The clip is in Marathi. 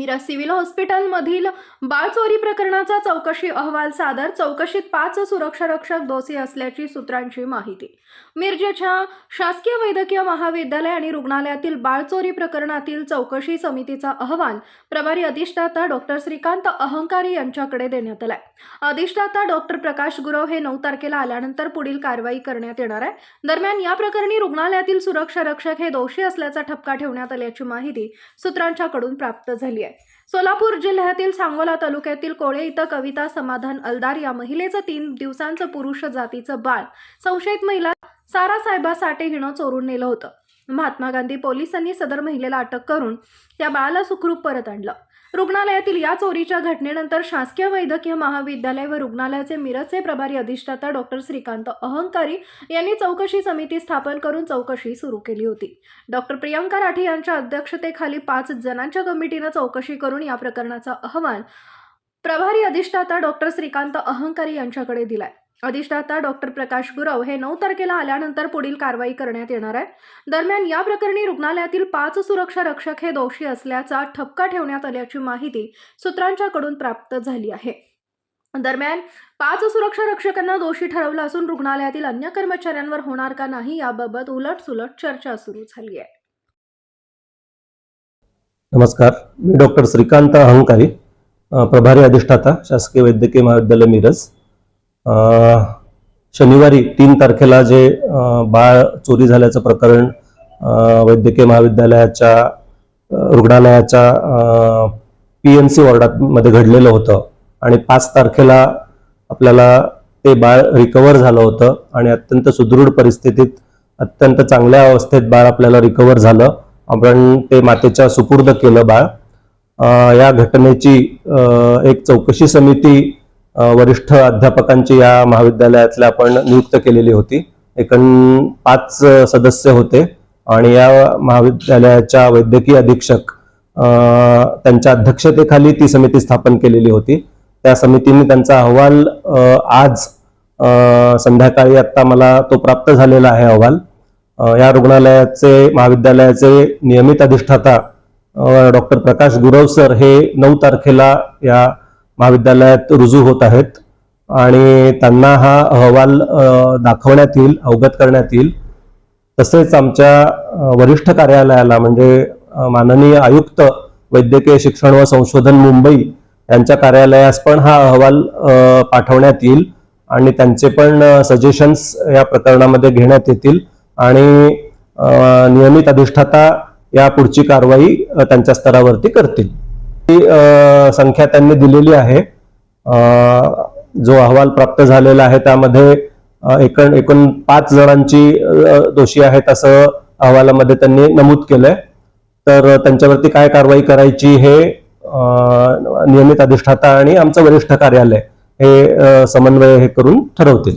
या सिव्हिल हॉस्पिटलमधील बाळचोरी प्रकरणाचा चौकशी अहवाल सादर चौकशीत पाच सुरक्षा रक्षक दोषी असल्याची सूत्रांची माहिती. मिरजेच्या शासकीय वैद्यकीय महाविद्यालय आणि रुग्णालयातील बाळचोरी प्रकरणातील चौकशी समितीचा अहवाल प्रभारी अधिष्ठाता डॉक्टर श्रीकांत अहंकारी यांच्याकडे देण्यात आलाय. अधिष्ठाता डॉक्टर प्रकाश गुरव हे नऊ तारखेला आल्यानंतर पुढील कारवाई करण्यात येणार आहे. दरम्यान या प्रकरणी रुग्णालयातील सुरक्षा रक्षक हे दोषी असल्याचा ठपका ठेवण्यात आल्याची माहिती सूत्रांच्याकडून प्राप्त झाली आहे. सोलापूर जिल्ह्यातील सांगोला तालुक्यातील कोळे इथं कविता समाधान अलदार या महिलेचं तीन दिवसांचं पुरुष जातीचं बाळ संशयित महिला सारा साहेबा साठे हिनं चोरून नेलं होतं. महात्मा गांधी पोलिसांनी सदर महिलेला अटक करून त्या बाळाला सुखरूप परत आणलं. रुग्णालयातील या चोरीच्या घटनेनंतर शासकीय वैद्यकीय महाविद्यालय व रुग्णालयाचे मिरजचे प्रभारी अधिष्ठाता डॉक्टर श्रीकांत अहंकारी यांनी चौकशी समिती स्थापन करून चौकशी सुरू केली होती. डॉक्टर प्रियंका राठे यांच्या अध्यक्षतेखाली पाच जणांच्या कमिटीनं चौकशी करून या प्रकरणाचा अहवाल प्रभारी अधिष्ठाता डॉक्टर श्रीकांत अहंकारी यांच्याकडे दिलाय. अधिष्ठाता डॉक्टर प्रकाश गुरव हे नऊ तारखेला आल्यानंतर पुढील कारवाई करण्यात येणार आहे. दरम्यान या प्रकरणी रुग्णालयातील पाच सुरक्षा रक्षक हे दोषी असल्याचा ठपका ठेवण्यात आल्याची माहिती सूत्रांच्याकडून प्राप्त झाली आहे. दरम्यान पाच सुरक्षा रक्षकांना दोषी ठरवलं असून रुग्णालयातील अन्य कर्मचाऱ्यांवर होणार का नाही याबाबत उलटसुलट चर्चा सुरू झाली आहे. नमस्कार. मी डॉक्टर श्रीकांत अहंकारी प्रभारी अधिष्ठाता शासकीय वैद्यकीय महाविद्यालय मिरज. शनिवारी तीन तारखेला जे बाळ चोरी झाल्याचं प्रकरण वैद्यकीय महाविद्यालयाच्या रुग्णालयाच्या पी एम सी वॉर्डामध्ये घडलेलं होतं. आणि पाच तारखेला आपल्याला ते बाळ रिकवर झालं होतं आणि अत्यंत सुदृढ परिस्थितीत अत्यंत चांगल्या अवस्थेत बाळ आपल्याला रिकवर झालं. आपण ते मातेच्या सुपूर्द केलं बाळ. या घटनेची एक चौकशी समिती वरिष्ठ अध्यापकांची या महाविद्यालयातल्या आपण नियुक्त केलेली होती. एकूण पाच सदस्य होते आणि या महाविद्यालयाच्या वैद्यकीय अधीक्षक त्यांच्या अध्यक्षतेखाली ती समिती स्थापन केलेली होती. त्या समितीने त्यांचा अहवाल आज संध्याकाळी आत्ता मला तो प्राप्त झालेला आहे अहवाल. या रुग्णालयाचे महाविद्यालयाचे नियमित अधिष्ठाता डॉक्टर प्रकाश गुरव सर हे नऊ तारखेला या महाविद्यालयात रुजू होत आहेत. आणि त्यांना हा अहवाल दाखवण्यात येईल अवगत करण्यात येईल. तसेच आमच्या वरिष्ठ कार्यालयाला म्हणजे माननीय आयुक्त वैद्यकीय शिक्षण व संशोधन मुंबई यांच्या कार्यालयास पण हा अहवाल पाठवण्यात येईल. आणि त्यांचे पण सजेशन्स या प्रकरणामध्ये घेण्यात येतील. आणि नियमित अधिष्ठाता या पुढची कारवाई त्यांच्या स्तरावरती करतील. संख्या त्यांनी दिलेली आहे. जो अहवाल प्राप्त झालेला आहे त्यामध्ये एकूण एकूण पाच जणांची दोषी आहेत असं अहवालामध्ये त्यांनी नमूद केलंय. तर त्यांच्यावरती काय कारवाई करायची हे नियमित अधिष्ठाता आणि आमचं वरिष्ठ कार्यालय हे समन्वय हे करून ठरवतील.